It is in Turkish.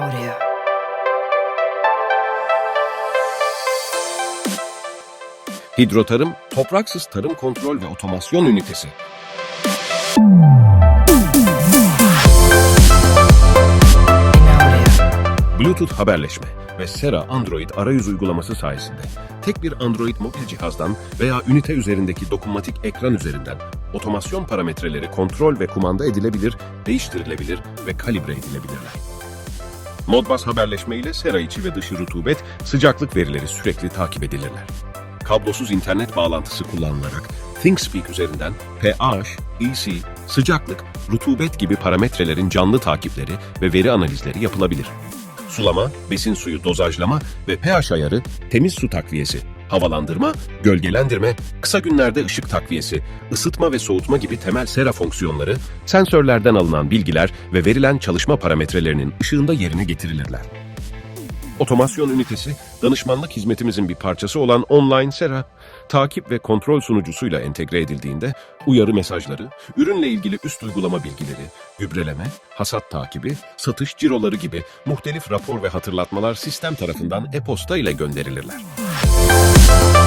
audio. Hidrotarım, topraksız tarım kontrol ve otomasyon ünitesi. Bluetooth haberleşme ve Sera Android arayüz uygulaması sayesinde tek bir Android mobil cihazdan veya ünite üzerindeki dokunmatik ekran üzerinden otomasyon parametreleri kontrol ve kumanda edilebilir, değiştirilebilir ve kalibre edilebilirler. Modbus haberleşme ile sera içi ve dışı rutubet, sıcaklık verileri sürekli takip edilirler. Kablosuz internet bağlantısı kullanılarak ThinkSpeak üzerinden pH, EC, sıcaklık, rutubet gibi parametrelerin canlı takipleri ve veri analizleri yapılabilir. Sulama, besin suyu dozajlama ve pH ayarı, temiz su takviyesi, havalandırma, gölgelendirme, kısa günlerde ışık takviyesi, ısıtma ve soğutma gibi temel sera fonksiyonları, sensörlerden alınan bilgiler ve verilen çalışma parametrelerinin ışığında yerine getirilirler. Otomasyon ünitesi, danışmanlık hizmetimizin bir parçası olan Online Sera, takip ve kontrol sunucusuyla entegre edildiğinde uyarı mesajları, ürünle ilgili üst uygulama bilgileri, gübreleme, hasat takibi, satış ciroları gibi muhtelif rapor ve hatırlatmalar sistem tarafından e-posta ile gönderilirler. thank you